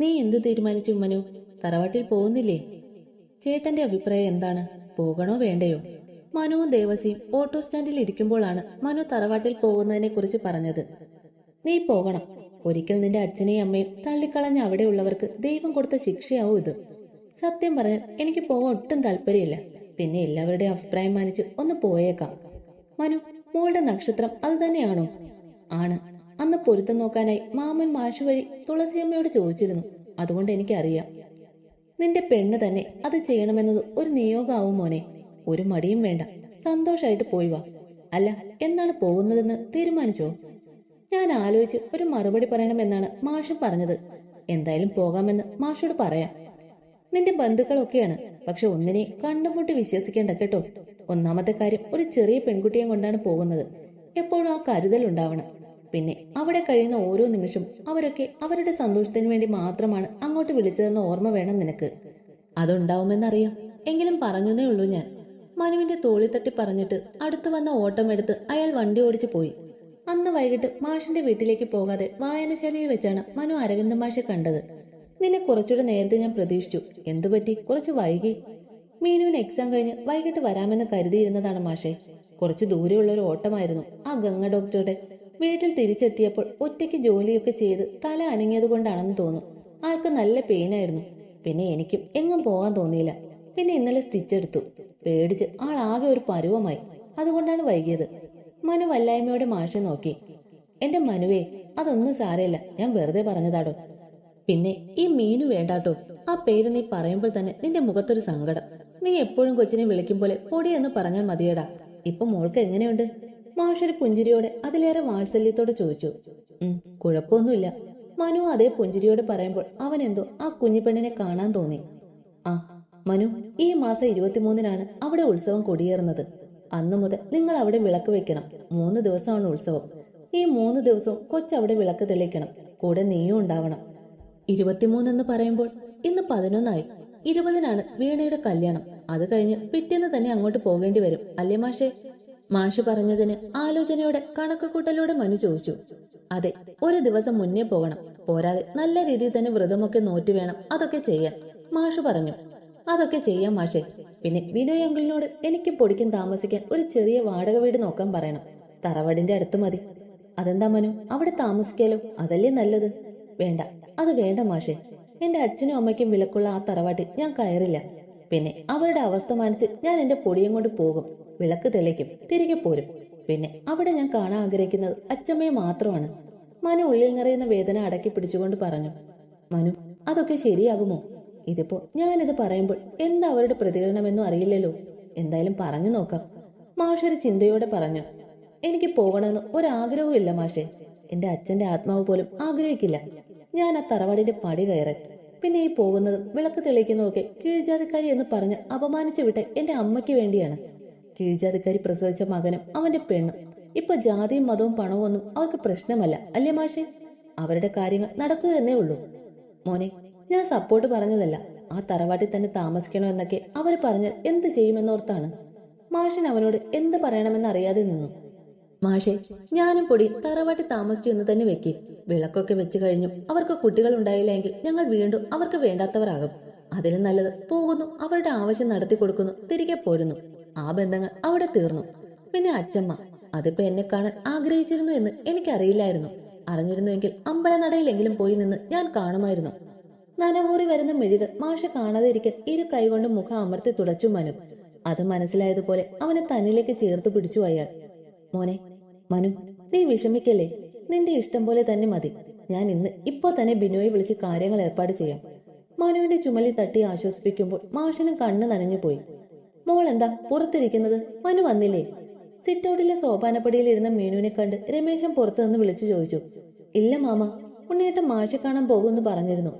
നീ എന്ത് തീരുമാനിച്ചു മനു? തറവാട്ടിൽ പോകുന്നില്ലേ? ചേട്ടന്റെ അഭിപ്രായം എന്താണ്? പോകണോ വേണ്ടയോ? മനുവും ദേവസിയും ഓട്ടോ സ്റ്റാൻഡിൽ ഇരിക്കുമ്പോഴാണ് മനു തറവാട്ടിൽ പോകുന്നതിനെ കുറിച്ച് പറഞ്ഞത്. നീ പോകണം. ഒരിക്കൽ നിന്റെ അച്ഛനെയും അമ്മയും തള്ളിക്കളഞ്ഞ അവിടെയുള്ളവർക്ക് ദൈവം കൊടുത്ത ശിക്ഷയാവും ഇത്. സത്യം പറഞ്ഞാൽ എനിക്ക് പോകാൻ ഒട്ടും താല്പര്യമില്ല. പിന്നെ എല്ലാവരുടെയും അഭിപ്രായം മാനിച്ച് ഒന്ന് പോയേക്കാം. മനു മോളുടെ നക്ഷത്രം അത് തന്നെയാണോ? ആണ്. അന്ന് പൊരുത്തം നോക്കാനായി മാമൻ മാഷു വഴി തുളസിയമ്മയോട് ചോദിച്ചിരുന്നു. അതുകൊണ്ട് എനിക്കറിയാം. നിന്റെ പെണ്ണ് തന്നെ അത് ചെയ്യണമെന്നത് ഒരു നിയോഗമാവും മോനെ. ഒരു മടിയും വേണ്ട. സന്തോഷായിട്ട് പോയി വാ. അല്ല എന്നാണ് പോകുന്നതെന്ന് തീരുമാനിച്ചോ? ഞാൻ ആലോചിച്ച് ഒരു മറുപടി പറയണമെന്നാണ് മാഷും പറഞ്ഞത്. എന്തായാലും പോകാമെന്ന് മാഷോട് പറയാം. നിന്റെ ബന്ധുക്കളൊക്കെയാണ്. പക്ഷെ ഒന്നിനെ കണ്ടുമുട്ടി വിശ്വസിക്കേണ്ട കേട്ടോ. ഒന്നാമത്തെ കാര്യം ഒരു ചെറിയ പെൺകുട്ടിയെ കൊണ്ടാണ് പോകുന്നത്. എപ്പോഴും ആ കരുതൽ ഉണ്ടാവണം പിന്നെ അവിടെ കഴിയുന്ന ഓരോ നിമിഷവും അവരൊക്കെ അവരുടെ സന്തോഷത്തിന് വേണ്ടി മാത്രമാണ് അങ്ങോട്ട് വിളിച്ചതെന്ന ഓർമ്മ വേണം നിനക്ക്. അതുണ്ടാവുമെന്നറിയാം. എങ്കിലും പറഞ്ഞതേ ഉള്ളൂ ഞാൻ. മനുവിന്റെ തോളി തട്ടി പറഞ്ഞിട്ട് അടുത്തു വന്ന ഓട്ടം എടുത്ത് അയാൾ വണ്ടി ഓടിച്ചു പോയി. അന്ന് വൈകിട്ട് മാഷിന്റെ വീട്ടിലേക്ക് പോകാതെ വായനശാലയിൽ വെച്ചാണ് മനു അരവിന്ദ മാഷെ കണ്ടത്. നിന്നെ കുറച്ചുകൂടെ നേരത്തെ ഞാൻ പ്രതീക്ഷിച്ചു. എന്തുപറ്റി കുറച്ച് വൈകി. മീനുവിന് എക്സാം കഴിഞ്ഞ് വൈകിട്ട് വരാമെന്ന് കരുതിയിരുന്നതാണ് മാഷെ. കുറച്ച് ദൂരെയുള്ള ഒരു ഓട്ടമായിരുന്നു ആ ഗംഗ ഡോക്ടറുടെ വീട്ടിൽ തിരിച്ചെത്തിയപ്പോൾ ഒറ്റയ്ക്ക് ജോലിയൊക്കെ ചെയ്ത് തല അനങ്ങിയത് കൊണ്ടാണെന്ന് തോന്നും. ആൾക്ക് നല്ല പെയിനായിരുന്നു. പിന്നെ എനിക്കും എങ്ങും പോകാൻ തോന്നിയില്ല. പിന്നെ ഇന്നലെ സ്റ്റിച്ച് എടുത്തു. പേടിച്ച് ആൾ ആകെ ഒരു പരുവമായി. അതുകൊണ്ടാണ് വൈകിയത്. മനു വല്ലായ്മയോടെ മാഷ നോക്കി. എന്റെ മനുവേ അതൊന്നും സാരമില്ല. ഞാൻ വെറുതെ പറഞ്ഞതാടോ? പിന്നെ ഈ മീനു വേണ്ടാട്ടോ. ആ പേര് നീ പറയുമ്പോൾ തന്നെ നിന്റെ മുഖത്തൊരു സങ്കടം. നീ എപ്പോഴും കൊച്ചിനെ വിളിക്കും പോലെ പൊടി എന്ന് പറഞ്ഞാൽ മതിയടാ. ഇപ്പൊ മോൾക്ക് എങ്ങനെയുണ്ട്? മാഷൊരു പുഞ്ചിരിയോടെ അതിലേറെ വാത്സല്യത്തോടെ ചോദിച്ചു. കുഴപ്പമൊന്നുമില്ല. മനു അതേ പുഞ്ചിരിയോടെ പറയുമ്പോൾ അവൻ എന്തോ ആ കുഞ്ഞിപ്പെണ്ണിനെ കാണാൻ തോന്നി. ആ മനു ഈ മാസം ഇരുപത്തിമൂന്നിനാണ് അവിടെ ഉത്സവം കൊടിയേറുന്നത്. അന്നു മുതൽ നിങ്ങൾ അവിടെ വിളക്ക് വെക്കണം. മൂന്ന് ദിവസമാണ് ഉത്സവം. ഈ മൂന്ന് ദിവസവും കൊച്ചവിടെ വിളക്ക് തെളിയിക്കണം. കൂടെ നീയും ഉണ്ടാവണം. ഇരുപത്തിമൂന്നെന്ന് പറയുമ്പോൾ ഇന്ന് പതിനൊന്നായി. ഇരുപതിനാണ് വീണയുടെ കല്യാണം. അത് കഴിഞ്ഞ് പിറ്റേന്ന് തന്നെ അങ്ങോട്ട് പോകേണ്ടി വരും. അല്ലേ മാഷേ? മാഷ് പറഞ്ഞതിന് ആലോചനയോടെ കണക്കുകൂട്ടലോടെ മനു ചോദിച്ചു. അതെ ഒരു ദിവസം മുന്നേ പോകണം. പോരാതെ നല്ല രീതിയിൽ തന്നെ വ്രതമൊക്കെ നോറ്റ് വേണം. അതൊക്കെ ചെയ്യാൻ. മാഷ് പറഞ്ഞു. അതൊക്കെ ചെയ്യാം മാഷേ. പിന്നെ വിനോയ് അങ്കിളിനോട് എനിക്ക് പൊടിക്കും താമസിക്കാൻ ഒരു ചെറിയ വാടക വീട് നോക്കാൻ പറയണം. തറവാടിന്റെ അടുത്ത് മതി. അതെന്താ മനു? അവിടെ താമസിക്കാലോ? അതല്ലേ നല്ലത്? വേണ്ട. അത് വേണ്ട മാഷേ. എന്റെ അച്ഛനും അമ്മയ്ക്കും വിലക്കുള്ള ആ തറവാട്ടിൽ ഞാൻ കയറില്ല. പിന്നെ അവരുടെ അവസ്ഥ മാനിച്ച് ഞാൻ എന്റെ പൊടിയും കൊണ്ട് പോകും. വിളക്ക് തെളിക്കും. തിരികെ പോരും. പിന്നെ അവിടെ ഞാൻ കാണാൻ ആഗ്രഹിക്കുന്നത് അച്ഛമ്മയെ മാത്രമാണ്. മനു ഉള്ളിൽ നിറയുന്ന വേദന അടക്കി പിടിച്ചുകൊണ്ട് പറഞ്ഞു മനു അതൊക്കെ ശരിയാകുമോ? ഇതിപ്പോ ഞാനിത് പറയുമ്പോൾ എന്താ അവരുടെ പ്രതികരണമെന്നും അറിയില്ലല്ലോ. എന്തായാലും പറഞ്ഞു നോക്കാം. മാഷൊരു ചിന്തയോടെ പറഞ്ഞു എനിക്ക് പോകണമെന്ന് ഒരാഗ്രഹവും ഇല്ല മാഷെ. എന്റെ അച്ഛന്റെ ആത്മാവ് പോലും ആഗ്രഹിക്കില്ല. ഞാൻ ആ തറവാടിന്റെ പടി കയറി പിന്നെ ഈ പോകുന്നതും വിളക്ക് തെളിയിക്കുന്നതും ഒക്കെ കീഴ്ജാതിക്കാരി എന്ന് പറഞ്ഞ് അപമാനിച്ചു വിട്ട എന്റെ അമ്മയ്ക്ക് വേണ്ടിയാണ്. കീഴ്ജാതിക്കാരി പ്രസവിച്ച മകനും അവന്റെ പെണ്ണും. ഇപ്പൊ ജാതിയും മതവും പണവും ഒന്നും അവർക്ക് പ്രശ്നമല്ല അല്ലേ മാഷെ? അവരുടെ കാര്യങ്ങൾ നടക്കുക എന്നേ ഉള്ളൂ. മോനെ ഞാൻ സപ്പോർട്ട് പറഞ്ഞതല്ല. ആ തറവാട്ടിൽ തന്നെ താമസിക്കണോ എന്നൊക്കെ അവർ പറഞ്ഞാൽ എന്ത് ചെയ്യുമെന്നോർത്താണ് മാഷൻ അവനോട് എന്ത് പറയണമെന്ന് അറിയാതെ നിന്നു. മാഷെ ഞാനും പൊടി തറവാട്ടിൽ താമസിച്ചു എന്ന് തന്നെ വെക്കി. വിളക്കൊക്കെ വെച്ച് കഴിഞ്ഞു. അവർക്ക് കുട്ടികൾ ഉണ്ടായില്ല എങ്കിൽ ഞങ്ങൾ വീണ്ടും അവർക്ക് വേണ്ടാത്തവരാകും. അതിലും നല്ലത് പോകുന്നു അവരുടെ ആവശ്യം നടത്തി കൊടുക്കുന്നു തിരികെ പോരുന്നു. ആ ബന്ധങ്ങൾ അവിടെ തീർന്നു. പിന്നെ അച്ചമ്മ അതിപ്പോ എന്നെ കാണാൻ ആഗ്രഹിച്ചിരുന്നു എന്ന് എനിക്കറിയില്ലായിരുന്നു. അറിഞ്ഞിരുന്നുവെങ്കിൽ അമ്പലനടയിലെങ്കിലും പോയി നിന്ന് ഞാൻ കാണുമായിരുന്നു. നനവൂറി വരുന്ന മിഴികൾ മാഷ കാണാതെ ഇരിക്കാൻ ഇരു കൈകൊണ്ട് മുഖം അമർത്തി തുടച്ചു മനു. അത് മനസ്സിലായതുപോലെ അവനെ തന്നിലേക്ക് ചേർത്ത് പിടിച്ചു അയാൾ. മോനെ മനു നീ വിഷമിക്കല്ലേ? നിന്റെ ഇഷ്ടം പോലെ തന്നെ മതി. ഞാൻ ഇന്ന് ഇപ്പോ തന്നെ ബിനോയെ വിളിച്ച് കാര്യങ്ങൾ ഏർപ്പാട് ചെയ്യാം. മനുവിന്റെ ചുമലി തട്ടി ആശ്വസിപ്പിക്കുമ്പോൾ മാഷിനും കണ്ണ് നനഞ്ഞു പോയി മോൾ പുറത്തിരിക്കുന്നത്? മനു വന്നില്ലേ? സിറ്റൗട്ടിലെ സോപാനപ്പടിയിൽ ഇരുന്ന മീനുവിനെ കണ്ട് രമേശൻ പുറത്തു നിന്ന് വിളിച്ചു ചോദിച്ചു. ഇല്ല മാമ ഉണ്ണിയേട്ടൻ മാഴ്ച കാണാൻ പോകുമെന്ന് പറഞ്ഞിരുന്നു.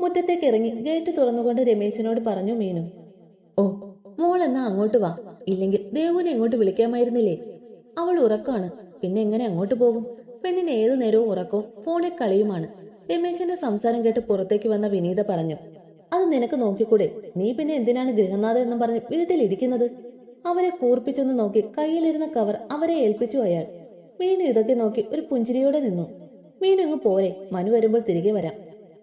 മുറ്റത്തേക്ക് ഇറങ്ങി ഗേറ്റ് തുറന്നുകൊണ്ട് രമേശനോട് പറഞ്ഞു മീനു. ഓ മോൾ അങ്ങോട്ട് വാ. ഇല്ലെങ്കിൽ ദേവുനെ ഇങ്ങോട്ട് വിളിക്കാമായിരുന്നില്ലേ? അവൾ ഉറക്കാണ്. പിന്നെ എങ്ങനെ അങ്ങോട്ട് പോകും? പെണ്ണിന് ഏതു നേരവും ഉറക്കവും ഫോണിൽ കളിയുമാണ്. രമേശന്റെ സംസാരം കേട്ട് പുറത്തേക്ക് വന്ന വിനീത പറഞ്ഞു. അത് നിനക്ക് നോക്കിക്കൂടെ? നീ പിന്നെ എന്തിനാണ് ഗൃഹനാഥ എന്നും പറഞ്ഞ് വീട്ടിലിരിക്കുന്നത്? അവരെ കൂർപ്പിച്ചൊന്ന് നോക്കി കയ്യിലിരുന്ന കവർ അവരെ ഏൽപ്പിച്ചു അയാൾ. മീനു ഇതൊക്കെ നോക്കി ഒരു പുഞ്ചിരിയോടെ നിന്നു. മീനു ഇങ്ങ് പോരെ. മനു വരുമ്പോൾ തിരികെ വരാം.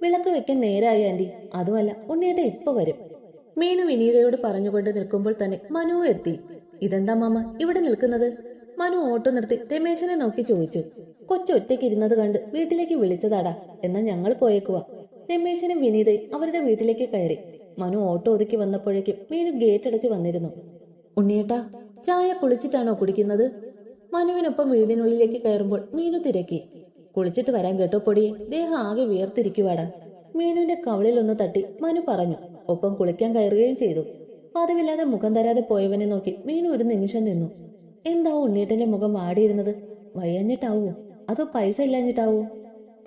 വിളക്ക് വെക്കാൻ നേരായി ആന്റി. അതുമല്ല ഉണ്ണിയേട്ട ഇപ്പൊ വരും. മീനു വിനീതയോട് പറഞ്ഞുകൊണ്ട് നിൽക്കുമ്പോൾ തന്നെ മനു എത്തി. ഇതെന്താ മാമ? ഇവിടെ നിൽക്കുന്നത്? മനു ഓട്ടോ നിർത്തി രമേശനെ നോക്കി ചോദിച്ചു. കൊച്ചൊറ്റയ്ക്ക് ഇരുന്നത് കണ്ട് വീട്ടിലേക്ക് വിളിച്ചതാടാ. എന്നാ ഞങ്ങൾ പോയേക്കുവാ. രമേശനും വിനീതയും അവരുടെ വീട്ടിലേക്ക് കയറി. മനു ഓട്ടോ ഒതുക്കി വന്നപ്പോഴേക്കും മീനു ഗേറ്റ് അടച്ച് വന്നിരുന്നു. ഉണ്ണിയേട്ടാ ചായ കുളിച്ചിട്ടാണോ കുടിക്കുന്നത്? മനുവിനൊപ്പം വീടിനുള്ളിലേക്ക് കയറുമ്പോൾ മീനു തിരക്കി. കുളിച്ചിട്ട് വരാൻ കേട്ടോ പൊടിയെ ദേഹം ആകെ വിയർത്തിരിക്കുവാടാ. മീനുവിന്റെ കവളിൽ ഒന്ന് തട്ടി മനു പറഞ്ഞു ഒപ്പം കുളിക്കാൻ കയറുകയും ചെയ്തു. പതിവില്ലാതെ മുഖം തരാതെ പോയവനെ നോക്കി മീനു ഒരു നിമിഷം നിന്നു. എന്താവോ ഉണ്ണിയേട്ടന്റെ മുഖം വാടിയിരുന്നത്? വയ്യാഞ്ഞിട്ടാവോ? അതോ പൈസ ഇല്ലാഞ്ഞിട്ടാവോ?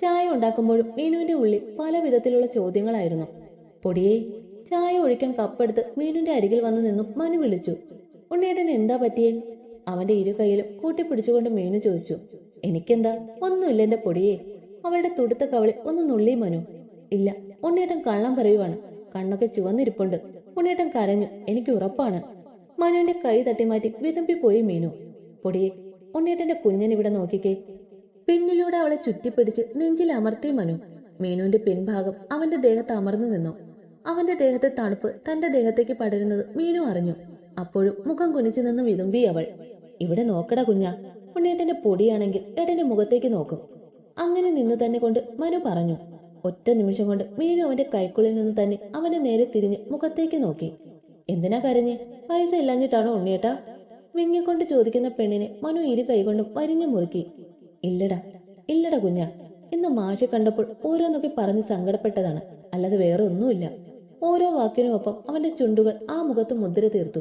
ചായ ഉണ്ടാക്കുമ്പോഴും മീനുവിന്റെ ഉള്ളിൽ പല വിധത്തിലുള്ള ചോദ്യങ്ങളായിരുന്നു. പൊടിയെ ചായ ഒഴിക്കാൻ കപ്പെടുത്ത് മീനുവിന്റെ അരികിൽ വന്നു നിന്നും മനു വിളിച്ചു. ഉണ്ണിയേട്ടൻ എന്താ പറ്റിയേ? അവന്റെ ഇരു കൈയിലും കൂട്ടിപ്പിടിച്ചുകൊണ്ട് മീനു ചോദിച്ചു. എനിക്കെന്താ? ഒന്നുമില്ല എന്റെ പൊടിയെ. അവളുടെ തുടുത്ത കവളി ഒന്ന് നുള്ളി മനു. ഇല്ല ഉണ്ണിയേട്ടൻ കള്ളം പറയുവാണ്. കണ്ണൊക്കെ ചുവന്നിരിപ്പുണ്ട്. ഉണ്ണിയേട്ടൻ കരഞ്ഞു. എനിക്ക് ഉറപ്പാണ്. മനുവിന്റെ കൈ തട്ടി മാറ്റി വിതുമ്പിപ്പോയി മീനു. പൊടിയെ ഉണ്ണിയേട്ടന്റെ കുഞ്ഞൻ ഇവിടെ നോക്കിക്കേ. പിന്നിലൂടെ അവളെ ചുറ്റിപ്പിടിച്ച് നെഞ്ചിൽ അമർത്തി മനു. മീനുവിന്റെ പിൻഭാഗം അവന്റെ ദേഹത്ത് അമർന്നു നിന്നു. അവന്റെ ദേഹത്തെ തണുപ്പ് തന്റെ ദേഹത്തേക്ക് പടരുന്നത് മീനു അറിഞ്ഞു. അപ്പോഴും മുഖം കുനിച്ചു നിന്ന് വിതുമ്പി അവൾ. ഇവിടെ നോക്കട കുഞ്ഞ. ഉണ്ണിയേട്ടന്റെ പൊടിയാണെങ്കിൽ എടന്റെ മുഖത്തേക്ക് നോക്കും. അങ്ങനെ നിന്ന് തന്നെ കൊണ്ട് മനു പറഞ്ഞു. ഒറ്റ നിമിഷം കൊണ്ട് മീനു അവന്റെ കൈക്കുള്ളിൽ നിന്ന് തന്നെ അവന്റെ നേരെ തിരിഞ്ഞ് മുഖത്തേക്ക് നോക്കി. എന്തിനാ കരഞ്ഞ്? പൈസ ഇല്ലാഞ്ഞിട്ടാണോ ഉണ്ണിയേട്ടാ? വിങ്ങിക്കൊണ്ട് ചോദിക്കുന്ന പെണ്ണിനെ മനു ഇരു കൈകൊണ്ടും വരിഞ്ഞു മുറുക്കി. ഇല്ലടാ ഇല്ലടാ കുഞ്ഞ. ഇന്ന് മാഷെ കണ്ടപ്പോൾ ഓരോന്നൊക്കെ പറഞ്ഞ് സങ്കടപ്പെട്ടതാണ്. അല്ലാതെ വേറെ ഒന്നുമില്ല. ഓരോ വാക്കിനുമൊപ്പം അവന്റെ ചുണ്ടുകൾ ആ മുഖത്ത് മുദ്ര തീർത്തു.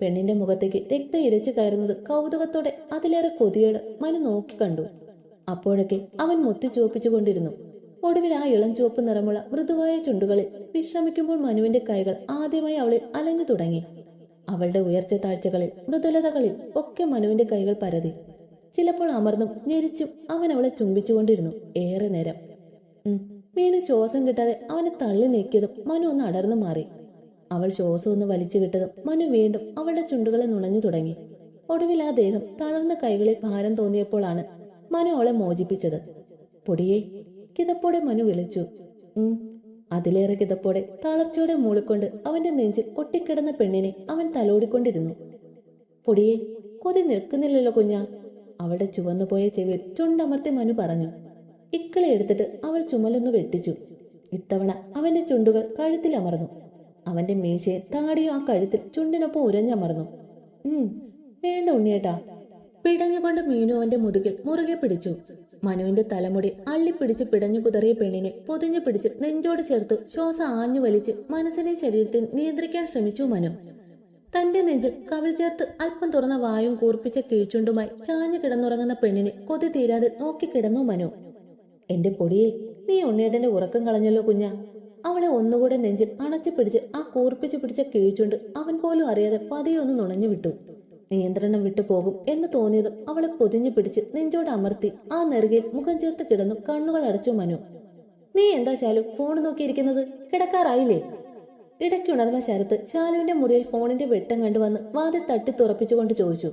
പെണ്ണിന്റെ മുഖത്തേക്ക് രക്തം ഇരച്ചു കയറുന്നത് കൗതുകത്തോടെ അതിലേറെ കൊതിയോട് മനു നോക്കി കണ്ടു. അപ്പോഴൊക്കെ അവൻ മുത്തി ചുവപ്പിച്ചുകൊണ്ടിരുന്നു ഒടുവിൽ ആ ഇളം ചുവപ്പ് നിറമുള്ള മൃദുവായ ചുണ്ടുകളിൽ വിശ്രമിക്കുമ്പോൾ മനുവിന്റെ കൈകൾ ആദ്യമായി അവളിൽ അലഞ്ഞു തുടങ്ങി. അവളുടെ ഉയർച്ച താഴ്ചകളിൽ മൃദുലതകളിൽ ഒക്കെ മനുവിന്റെ കൈകൾ പരതി. ചിലപ്പോൾ അമർന്നും ഞെരിച്ചും അവൻ അവളെ ചുംബിച്ചുകൊണ്ടിരുന്നു. ഏറെ നേരം. വീണു ശ്വാസം കിട്ടാതെ അവനെ തള്ളി നീക്കിയതും മനു ഒന്ന് അടർന്നു മാറി. അവൾ ശ്വാസം ഒന്ന് വലിച്ചു വിട്ടതും മനു വീണ്ടും അവളുടെ ചുണ്ടുകളെ നുണഞ്ഞു തുടങ്ങി. ഒടുവിൽ ആ ദേഹം തളർന്ന കൈകളിൽ ഭാരം തോന്നിയപ്പോഴാണ് മനു അവളെ മോചിപ്പിച്ചത്. പൊടിയെ കിതപ്പോടെ മനു വിളിച്ചു. ഉം അതിലേറെ കിതപ്പോടെ തളർച്ചയോടെ മൂളിക്കൊണ്ട് അവന്റെ നെഞ്ചിൽ ഒട്ടിക്കിടന്ന പെണ്ണിനെ അവൻ തലോടിക്കൊണ്ടിരുന്നു. പൊടിയെ കൊതി നിൽക്കുന്നില്ലല്ലോ കുഞ്ഞാ. അവളുടെ ചുവന്നുപോയ ചെവിയിൽ ചുണ്ടമർത്തി മനു പറഞ്ഞു. ഇക്കളെ എടുത്തിട്ട് അവൾ ചുമലൊന്ന് വെട്ടിച്ചു. ഇത്തവണ അവന്റെ ചുണ്ടുകൾ കഴുത്തിൽ അമർന്നു. അവന്റെ മീശയെ താടിയും ആ കഴുത്തിൽ ചുണ്ടിനൊപ്പം ഉരഞ്ഞമർന്നു. ഉം വേണ്ട ഉണ്ണിയേട്ടാ. പിടഞ്ഞുകൊണ്ട് മീനു അവന്റെ മുതുകിൽ മുറുകെ പിടിച്ചു. മനുവിന്റെ തലമുടി അള്ളിപ്പിടിച്ച് പിടഞ്ഞു കുതറിയ പെണ്ണിനെ പൊതിഞ്ഞു പിടിച്ച് നെഞ്ചോട് ചേർത്ത് ശ്വാസം ആഞ്ഞു വലിച്ച് മനസ്സിനെ ശരീരത്തിൽ നിയന്ത്രിക്കാൻ ശ്രമിച്ചു മനു. തന്റെ നെഞ്ചിൽ കവിൾ ചേർത്ത് അല്പം തുറന്ന വായും കൂർപ്പിച്ച കീഴ്ചുണ്ടുമായി ചാഞ്ഞു കിടന്നുറങ്ങുന്ന പെണ്ണിനെ കൊതി തീരാതെ നോക്കിക്കിടന്നു മനു. എന്റെ പൊടിയെ നീ ഉണ്ണിയേട്ടന്റെ ഉറക്കം കളഞ്ഞല്ലോ കുഞ്ഞ. അവളെ ഒന്നുകൂടെ നെഞ്ചിൽ അണച്ചു പിടിച്ച് ആ കൂർപ്പിച്ചു പിടിച്ച കീഴ്ചുണ്ട് അവൻ പോലും അറിയാതെ പതിയെ ഒന്ന് നുണഞ്ഞു വിട്ടു. നിയന്ത്രണം വിട്ടു പോകും എന്ന് തോന്നിയതും അവളെ പൊതിഞ്ഞു പിടിച്ച് നെഞ്ചോട് അമർത്തി ആ നെറുകയിൽ മുഖം ചേർത്ത് കിടന്നു കണ്ണുകൾ അടച്ചു മനു. നീ എന്താ ശാലു ഫോൺ നോക്കിയിരിക്കുന്നത്? കിടക്കാറായില്ലേ? ഇടയ്ക്കുണർന്ന ശരത്ത് ശാലുവിന്റെ മുറിയിൽ ഫോണിന്റെ വെട്ടം കണ്ടുവന്ന് വാതിൽ തട്ടി തുറപ്പിച്ചുകൊണ്ട് ചോദിച്ചു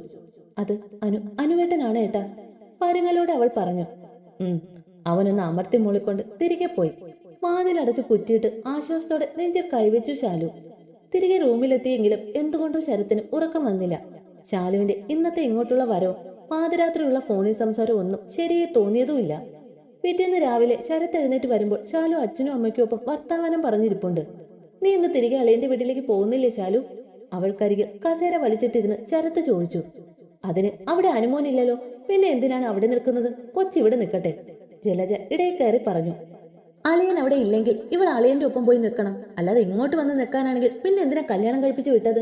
അത് അനു അനുവേട്ടനാണ് ഏട്ടാ? പരങ്ങലോട് അവൾ പറഞ്ഞു ഉം അവനൊന്ന് അമർത്തി മൂളിക്കൊണ്ട് തിരികെ പോയി. വാതിലടച്ച് കുറ്റിയിട്ട് ആശ്വാസത്തോടെ നെഞ്ചിൽ കൈവച്ചു ശാലു. തിരികെ റൂമിലെത്തിയെങ്കിലും എന്തുകൊണ്ടോ ശരത്തിന് ഉറക്കം വന്നില്ല. ശാലുവിന്റെ ഇന്നത്തെ ഇങ്ങോട്ടുള്ള വരവും പാതിരാത്രിയുള്ള ഫോണിൽ സംസാരം ഒന്നും ശരിയെ തോന്നിയതുമില്ല പിറ്റേന്ന് രാവിലെ ശരത്ത് എഴുന്നേറ്റ് വരുമ്പോൾ ശാലു അച്ഛനും അമ്മയ്ക്കും ഒപ്പം വർത്താമാനം പറഞ്ഞിരിപ്പുണ്ട്. നീ ഇന്ന് തിരികെ അളിയന്റെ വീട്ടിലേക്ക് പോകുന്നില്ലേ ശാലു അവൾക്കരികിൽ കസേര വലിച്ചിട്ടിരുന്ന് ശരത്ത് ചോദിച്ചു. അതിന് അവിടെ അനുമോനില്ലല്ലോ. പിന്നെ എന്തിനാണ് അവിടെ നിൽക്കുന്നത്? കൊച്ചിവിടെ നിൽക്കട്ടെ. ജലജ ഇടയിൽ കയറി പറഞ്ഞു. അളിയൻ അവിടെ ഇല്ലെങ്കിൽ ഇവൾ അളിയന്റെ ഒപ്പം പോയി നിൽക്കണം. അല്ലാതെ ഇങ്ങോട്ട് വന്ന് നിൽക്കാനാണെങ്കിൽ പിന്നെ എന്തിനാ കല്യാണം കഴിപ്പിച്ച് വിട്ടത്?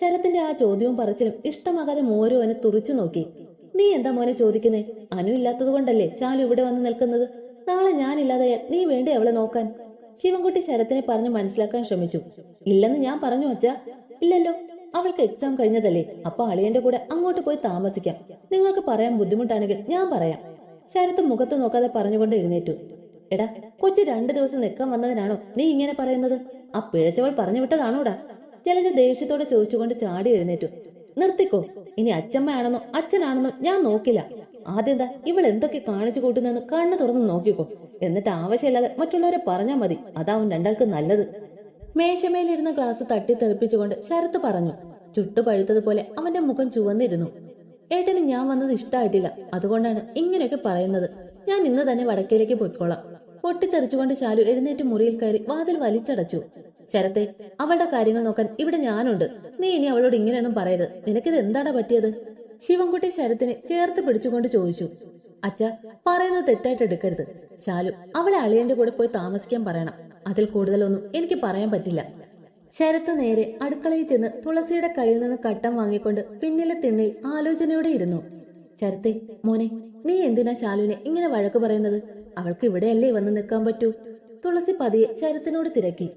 ശരത്തിന്റെ ആ ചോദ്യവും പറച്ചിലും ഇഷ്ടമാകാതെ മോരോ അവനെ തുറച്ചു നോക്കി. നീ എന്താ മോനെ ചോദിക്കുന്നേ? അനു ഇല്ലാത്തത് കൊണ്ടല്ലേ ശാലു ഇവിടെ വന്ന് നിൽക്കുന്നത്? നാളെ ഞാനില്ലാതെയാൽ നീ വേണ്ടേ അവളെ നോക്കാൻ? ശിവൻകുട്ടി ശരത്തിനെ പറഞ്ഞു മനസ്സിലാക്കാൻ ശ്രമിച്ചു. ഇല്ലെന്ന് ഞാൻ പറഞ്ഞു അച്ഛ. ഇല്ലല്ലോ അവൾക്ക് എക്സാം കഴിഞ്ഞതല്ലേ. അപ്പൊ അളിയന്റെ കൂടെ അങ്ങോട്ട് പോയി താമസിക്കാം. നിങ്ങൾക്ക് പറയാൻ ബുദ്ധിമുട്ടാണെങ്കിൽ ഞാൻ പറയാം. ശരത്ത് മുഖത്ത് നോക്കാതെ പറഞ്ഞുകൊണ്ട് എഴുന്നേറ്റു. എടാ കൊച്ചു രണ്ടു ദിവസം നിൽക്കാൻ വന്നതിനാണോ നീ ഇങ്ങനെ പറയുന്നത്? ആ പിഴച്ചവൾ പറഞ്ഞു വിട്ടതാണോടാ? ജലജ ദേഷ്യത്തോടെ ചോദിച്ചുകൊണ്ട് ചാടി എഴുന്നേറ്റു. നിർത്തിക്കോ. ഇനി അച്ഛമ്മയാണെന്നോ അച്ഛനാണെന്നോ ഞാൻ നോക്കില്ല. ആദ്യം എന്താ ഇവൾ എന്തൊക്കെ കാണിച്ചു കൂട്ടുന്നെന്ന് കണ്ണു തുറന്ന് നോക്കിക്കോ. എന്നിട്ട് ആവശ്യമില്ലാതെ മറ്റുള്ളവരെ പറഞ്ഞാൽ മതി. അതാവും രണ്ടാൾക്ക് നല്ലത്. മേശമേലിരുന്ന ഗ്ലാസ് തട്ടി തെറിപ്പിച്ചുകൊണ്ട് ശരത്ത് പറഞ്ഞു. ചുട്ടു പഴുത്തതുപോലെ അവന്റെ മുഖം ചുവന്നിരുന്നു. ഏട്ടന് ഞാൻ വന്നത് ഇഷ്ടമായിട്ടില്ല അതുകൊണ്ടാണ് ഇങ്ങനെയൊക്കെ പറയുന്നത്. ഞാൻ ഇന്ന് തന്നെ വടക്കയിലേക്ക് പോയിക്കോളാം. പൊട്ടിത്തെറിച്ചുകൊണ്ട് ശാലു എഴുന്നേറ്റ് മുറിയിൽ കയറി വാതിൽ വലിച്ചടച്ചു. ശരത്തെ അവളുടെ കാര്യങ്ങൾ നോക്കാൻ ഇവിടെ ഞാനുണ്ട്. നീ ഇനി അവളോട് ഇങ്ങനെയൊന്നും പറയരുത്. നിനക്കിത് എന്താടാ പറ്റിയത്? ശിവൻകുട്ടി ശരത്തിനെ ചേർത്ത് പിടിച്ചുകൊണ്ട് ചോദിച്ചു. അച്ഛ പറയുന്നത് തെറ്റായിട്ട് എടുക്കരുത്. ശാലു അവളെ അളിയന്റെ കൂടെ പോയി താമസിക്കാൻ പറയണം. അതിൽ കൂടുതലൊന്നും എനിക്ക് പറയാൻ പറ്റില്ല. ശരത്ത് നേരെ അടുക്കളയിൽ ചെന്ന് തുളസിയുടെ കയ്യിൽ നിന്ന് കട്ടം വാങ്ങിക്കൊണ്ട് പിന്നിലെ തിണ്ണയിൽ ആലോചനയോടെ ഇരുന്നു. ശരത്തെ മോനെ നീ എന്തിനാ ശാലുവിനെ ഇങ്ങനെ വഴക്ക് പറയുന്നത്? അവൾക്ക് ഇവിടെയല്ലേ വന്ന് നിൽക്കാൻ പറ്റൂ? തുളസി പതിയെ ശരത്തിനോട് തിരക്കി.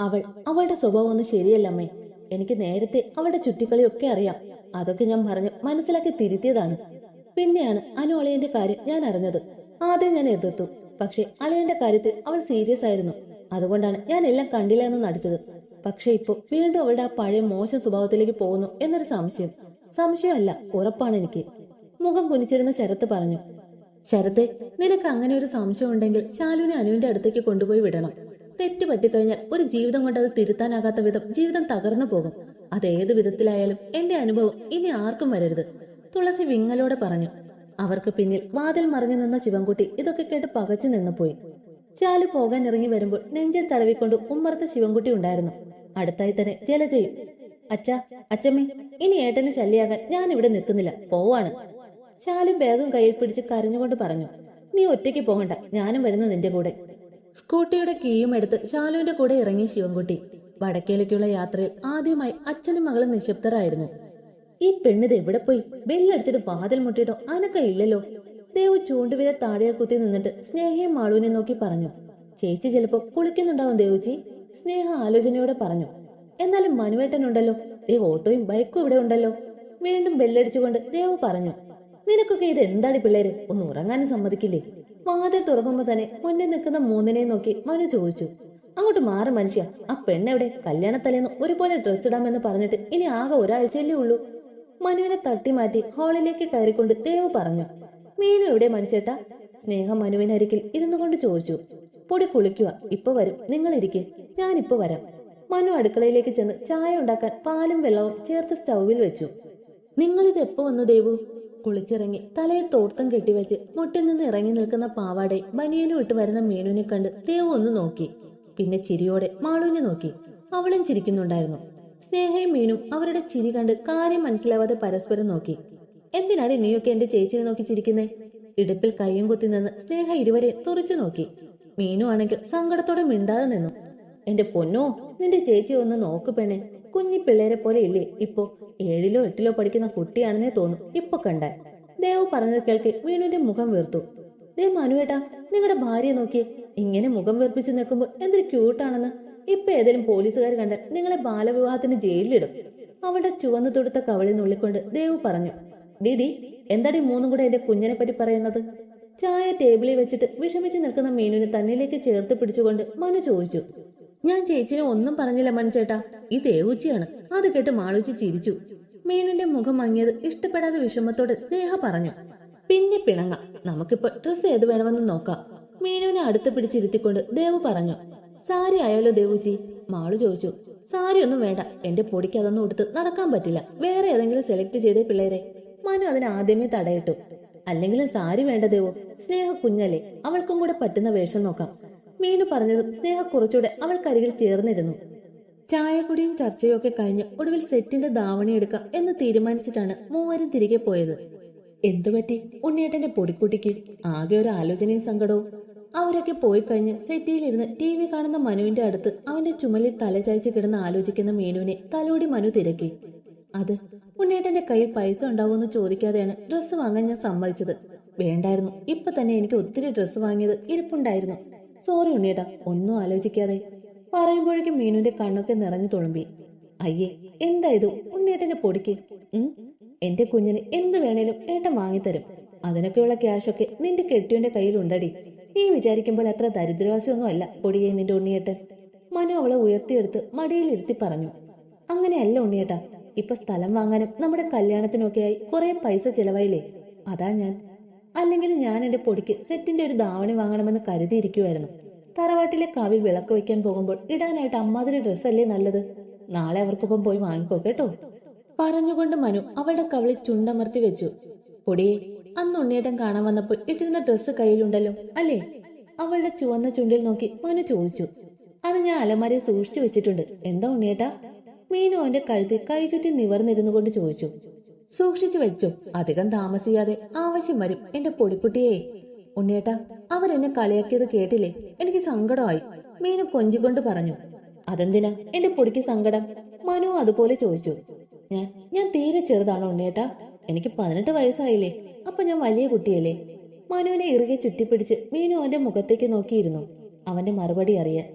അവൾ അവളുടെ സ്വഭാവം ഒന്നും ശരിയല്ലമ്മേ എനിക്ക് നേരത്തെ അവളുടെ ചുറ്റിക്കളിയൊക്കെ അറിയാം. അതൊക്കെ ഞാൻ പറഞ്ഞ് മനസ്സിലാക്കി തിരുത്തിയതാണ്. പിന്നെയാണ് അനു അളിയന്റെ കാര്യം ഞാൻ അറിഞ്ഞത്. ആദ്യം ഞാൻ എതിർത്തു. പക്ഷെ അളിയന്റെ കാര്യത്തിൽ അവൾ സീരിയസ് ആയിരുന്നു. അതുകൊണ്ടാണ് ഞാൻ എല്ലാം കണ്ടില്ല എന്ന് നടിച്ചത്. പക്ഷെ ഇപ്പൊ വീണ്ടും അവളുടെ ആ പഴയ മോശം സ്വഭാവത്തിലേക്ക് പോകുന്നു എന്നൊരു സംശയം. സംശയമല്ല ഉറപ്പാണ് എനിക്ക്. മുഖം കുനിച്ചിരുന്ന ശരത്ത് പറഞ്ഞു ശരത്തെ നിനക്ക് അങ്ങനെ ഒരു സംശയം ഉണ്ടെങ്കിൽ ശാലുവിനെ അനുവിന്റെ അടുത്തേക്ക് കൊണ്ടുപോയി വിടണം. തെറ്റ് പറ്റിക്കഴിഞ്ഞാൽ ഒരു ജീവിതം കൊണ്ട് അത് തിരുത്താനാകാത്ത വിധം ജീവിതം തകർന്നു പോകും. അത് ഏത് വിധത്തിലായാലും എന്റെ അനുഭവം ഇനി ആർക്കും വരരുത്. തുളസി വിങ്ങലോടെ പറഞ്ഞു. അവർക്ക് പിന്നിൽ വാതിൽ മറിഞ്ഞു നിന്ന ശിവൻകുട്ടി ഇതൊക്കെ കേട്ട് പകച്ചു നിന്നുപോയി ചാലു പോകാൻ ഇറങ്ങി വരുമ്പോൾ നെഞ്ചിൽ തടവിക്കൊണ്ട് ഉമ്മർത്ത ശിവൻകുട്ടി ഉണ്ടായിരുന്നു. അടുത്തായി തന്നെ ജലജയും അച്ഛ അച്ഛമ്മേ ഇനി ഏട്ടന് ശല്യാകാൻ ഞാൻ ഇവിടെ നിൽക്കുന്നില്ല. പോവാണ്. ശാലു ബാഗും കയ്യിൽ പിടിച്ച് കരഞ്ഞുകൊണ്ട് പറഞ്ഞു നീ ഒറ്റയ്ക്ക് പോകണ്ട ഞാനും വരുന്നു നിന്റെ കൂടെ. സ്കൂട്ടിയുടെ കീയും എടുത്ത് ശാലുവിന്റെ കൂടെ ഇറങ്ങി ശിവൻകുട്ടി വടക്കേലേക്കുള്ള യാത്രയിൽ ആദ്യമായി അച്ഛനും മകളും നിശബ്ദരായിരുന്നു. ഈ പെണ്ണിത് എവിടെ പോയി? ബെല്ലടിച്ചിട്ട് വാതിൽ മുട്ടിയിട്ടോ? അനക്ക ഇല്ലല്ലോ ദേവു ചൂണ്ടുവിര താടിയാൽ കുത്തി നിന്നിട്ട് സ്നേഹയും മാളുവിനെ നോക്കി പറഞ്ഞു. ചേച്ചി ചിലപ്പോ കുളിക്കുന്നുണ്ടാവും ദേവുച്ചി സ്നേഹ ആലോചനയോടെ പറഞ്ഞു. എന്നാലും മനുവേട്ടനുണ്ടല്ലോ. ദേവ് ഓട്ടോയും ബൈക്കും ഇവിടെ ഉണ്ടല്ലോ. വീണ്ടും ബെല്ലടിച്ചുകൊണ്ട് ദേവു പറഞ്ഞു. നിനക്കൊക്കെ ഇത് എന്താണ് പിള്ളേര്? ഒന്ന് ഉറങ്ങാനും സമ്മതിക്കില്ലേ? വാതിൽ തുറക്കുമ്പോ തന്നെ മുന്നിൽ നിൽക്കുന്ന മൂന്നിനെ നോക്കി മനു ചോദിച്ചു. അങ്ങോട്ട് മാറി മനുഷ്യ. ആ പെണ്ണെവിടെ? കല്യാണത്തലേന്ന് ഒരുപോലെ ഡ്രസ് ഇടാമെന്ന് പറഞ്ഞിട്ട് ഇനി ആകെ ഒരാഴ്ചയല്ലേ ഉള്ളൂ. മനുവിനെ തട്ടി മാറ്റി ഹാളിലേക്ക് കയറിക്കൊണ്ട് ദേവ് പറഞ്ഞു. മീനു എവിടെ മനുച്ചേട്ടാ? സ്നേഹം മനുവിനരികിൽ ഇരുന്നു കൊണ്ട് ചോദിച്ചു. പൊടി കുളിക്കുക. ഇപ്പൊ വരും. നിങ്ങൾ ഇരിക്കെ ഞാനിപ്പോ വരാം. മനു അടുക്കളയിലേക്ക് ചെന്ന് ചായ ഉണ്ടാക്കാൻ പാലും വെള്ളവും ചേർത്ത് സ്റ്റൗവിൽ വെച്ചു. നിങ്ങളിത് എപ്പോ വന്നു ദേവു? കുളിച്ചിറങ്ങി തലയിൽ തോർത്തം കെട്ടിവെച്ച് മുട്ടിൽ നിന്ന് ഇറങ്ങി നിൽക്കുന്ന പാവാടെ ബനിയനും ഇട്ട് വരുന്ന മീനുവിനെ കണ്ട് ദേവു ഒന്ന് നോക്കി. പിന്നെ ചിരിയോടെ മാളുവിനെ നോക്കി. അവളും ചിരിക്കുന്നുണ്ടായിരുന്നു. സ്നേഹയും മീനും അവരുടെ ചിരി കണ്ട് കാര്യം മനസ്സിലാവാതെ പരസ്പരം നോക്കി. എന്തിനാണ് നീയൊക്കെ എന്റെ ചേച്ചിനെ നോക്കി ചിരിക്കുന്നേ? ഇടുപ്പിൽ കയ്യും കുത്തി നിന്ന് സ്നേഹ ഇരുവരെ തുറച്ചു നോക്കി. മീനു ആണെങ്കിൽ സങ്കടത്തോടെ മിണ്ടാതെ നിന്നു. എന്റെ പൊന്നോ നിന്റെ ചേച്ചി ഒന്ന് നോക്ക് പെണ്ണെ. കുഞ്ഞി പിള്ളേരെ പോലെ ഇല്ലേ? ഇപ്പോ ഏഴിലോ എട്ടിലോ പഠിക്കുന്ന കുട്ടിയാണെന്നേ തോന്നും. ഇപ്പൊ കണ്ടാൽ. ദേവ് പറഞ്ഞത് കേൾക്കെ വീണുവിന്റെ മുഖം വീർത്തു. ദേ മനുവേട്ടാ നിങ്ങളുടെ ഭാര്യയെ നോക്കി ഇങ്ങനെ മുഖം വീർപ്പിച്ച് നിൽക്കുമ്പോൾ എന്തൊരു ക്യൂട്ടാണെന്ന്. ഇപ്പൊ ഏതെങ്കിലും പോലീസുകാർ കണ്ടാൽ നിങ്ങളെ ബാലവിവാഹത്തിന് ജയിലിലിടും. അവളുടെ ചുവന്നു തൊടുത്ത കവളിൽ നുള്ളിക്കൊണ്ട് ദേവ് പറഞ്ഞു ഡിഡി എന്താടി മൂന്നും കൂടെ എന്റെ കുഞ്ഞിനെ പറ്റി പറയുന്നത്? ചായ ടേബിളിൽ വെച്ചിട്ട് വിഷമിച്ച് നിൽക്കുന്ന മീനുവിനെ തന്നിലേക്ക് ചേർത്ത് പിടിച്ചുകൊണ്ട് മനു ചോദിച്ചു ഞാൻ ചേച്ചിനെ ഒന്നും പറഞ്ഞില്ല മനുചേട്ടാ ഈ ദേവൂച്ചിയാണ്. അത് കേട്ട് മാളൂച്ചി ചിരിച്ചു. മീനിന്റെ മുഖം മങ്ങിയത് ഇഷ്ടപ്പെടാതെ വിഷമത്തോടെ സ്നേഹ പറഞ്ഞു. പിന്നെ പിണങ്ങ. നമുക്കിപ്പോ ഡ്രസ് ഏത് വേണമെന്ന് നോക്കാം. മീനുവിനെ അടുത്ത് പിടിച്ചിരുത്തിക്കൊണ്ട് ദേവു പറഞ്ഞു. സാരി ആയാലോ ദേവുച്ചി? മാളു ചോദിച്ചു. സാരി ഒന്നും വേണ്ട. എന്റെ പൊടിക്ക് അതൊന്നും ഉടുത്ത് നടക്കാൻ പറ്റില്ല. വേറെ ഏതെങ്കിലും സെലക്ട് ചെയ്തേ പിള്ളേരെ. മനു അതിന് ആദ്യമേ തടയിട്ടു. അല്ലെങ്കിലും സാരി വേണ്ട ദേവു. സ്നേഹ കുഞ്ഞല്ലേ. അവൾക്കും കൂടെ പറ്റുന്ന വേഷം നോക്കാം. മീനു പറഞ്ഞതും സ്നേഹ കുറച്ചുകൂടെ അവൾക്കരികിൽ ചേർന്നിരുന്നു. ചായക്കുടിയും ചർച്ചയും ഒക്കെ കഴിഞ്ഞ് ഒടുവിൽ സെറ്റിന്റെ ധാവണി എടുക്കാം എന്ന് തീരുമാനിച്ചിട്ടാണ് മൂവരും തിരികെ പോയത്. എന്തുപറ്റി ഉണ്ണിയേട്ടന്റെ പൊടിക്കുട്ടിക്ക് ആകെ ഒരു ആലോചനയും സങ്കടവും. അവരൊക്കെ പോയി കഴിഞ്ഞ് സെറ്റിയിലിരുന്ന് ടി വി കാണുന്ന മനുവിന്റെ അടുത്ത് അവന്റെ ചുമലിൽ തലചായ്ച്ച് കിടന്ന് ആലോചിക്കുന്ന മീനുവിനെ തലോടി മനു തിരക്കി. അത് ഉണ്ണിയേട്ടന്റെ കയ്യിൽ പൈസ ഉണ്ടാവുമെന്ന് ചോദിക്കാതെയാണ് ഡ്രസ്സ് വാങ്ങാൻ ഞാൻ സമ്മതിച്ചത്. വേണ്ടായിരുന്നു. ഇപ്പൊ തന്നെ എനിക്ക് ഒത്തിരി ഡ്രസ്സ് വാങ്ങിയത് ഇരിപ്പുണ്ടായിരുന്നു. സോറി ഉണ്ണിയേട്ടാ ഒന്നും ആലോചിക്കാതെ. പറയുമ്പോഴേക്കും മീനുവിന്റെ കണ്ണൊക്കെ നിറഞ്ഞു തുളുമ്പി. അയ്യേ എന്താ ഇത്? ഉണ്ണിയേട്ടന്റെ പൊടിക്ക്. എന്റെ കുഞ്ഞിന് എന്ത് വേണേലും ഏട്ടൻ വാങ്ങിത്തരും. അതിനൊക്കെയുള്ള ക്യാഷൊക്കെ നിന്റെ കെട്ടിയുടെ കയ്യിൽ ഉണ്ടടി. നീ വിചാരിക്കുമ്പോൾ അത്ര ദരിദ്രവാസിയൊന്നും അല്ല പൊടിയെ നിന്റെ ഉണ്ണിയേട്ടൻ. മനു അവളെ ഉയർത്തിയെടുത്ത് മടിയിൽ ഇരുത്തി പറഞ്ഞു. അങ്ങനെയല്ല ഉണ്ണിയേട്ടാ ഇപ്പൊ സ്ഥലം വാങ്ങാനും നമ്മുടെ കല്യാണത്തിനൊക്കെയായി കുറെ പൈസ ചെലവായില്ലേ? അതാ ഞാൻ അല്ലെങ്കിൽ ഞാൻ എന്റെ പൊടിക്ക് സെറ്റിന്റെ ഒരു ധാവണി വാങ്ങണമെന്ന് കരുതിയിരിക്കുമായിരുന്നു തറവാട്ടിലെ കാവിൽ വിളക്ക് വെക്കാൻ പോകുമ്പോൾ ഇടാനായിട്ട് അമ്മാതിരി ഡ്രസ്സല്ലേ നല്ലത്? നാളെ അവർക്കൊപ്പം പോയി വാങ്ങിക്കോ കേട്ടോ. പറഞ്ഞുകൊണ്ട് മനു അവളുടെ കവിളിൽ ചുണ്ടമർത്തി വെച്ചു. പൊടിയെ അന്ന് ഉണ്ണിയേട്ടൻ കാണാൻ വന്നപ്പോൾ ഇട്ടിരുന്ന ഡ്രസ്സ് കയ്യിലുണ്ടല്ലോ അല്ലേ? അവളുടെ ചുവന്ന ചുണ്ടിൽ നോക്കി മനു ചോദിച്ചു. അത് ഞാൻ അലമാരയിൽ സൂക്ഷിച്ചു വെച്ചിട്ടുണ്ട്. എന്താ ഉണ്ണിയേട്ടാ? മീനു അവന്റെ കഴുത്തിൽ കൈ ചുറ്റി നിവർന്നിരുന്നു കൊണ്ട് ചോദിച്ചു. സൂക്ഷിച്ചു വെച്ചു. അധികം താമസിയാതെ ആവശ്യം വരും. എന്റെ പൊടിക്കുട്ടിയെ. ഉണ്ണേട്ട അവരെന്നെ കളിയാക്കിയത് കേട്ടില്ലേ? എനിക്ക് സങ്കടമായി. മീനു കൊഞ്ചിക്കൊണ്ട് പറഞ്ഞു. അതെന്തിനാ? എന്റെ പൊടിക്ക് സങ്കടം? മനു അതുപോലെ ചോദിച്ചു. ഞാൻ ഞാൻ തീരെ ചെറുതാണോ ഉണ്ണേട്ട എനിക്ക് പതിനെട്ട് വയസ്സായില്ലേ. അപ്പൊ ഞാൻ വലിയ കുട്ടിയല്ലേ? മനുവിനെ ഇറുകെ ചുറ്റിപ്പിടിച്ച് മീനു അവന്റെ മുഖത്തേക്ക് നോക്കിയിരുന്നു. അവന്റെ മറുപടി അറിയാൻ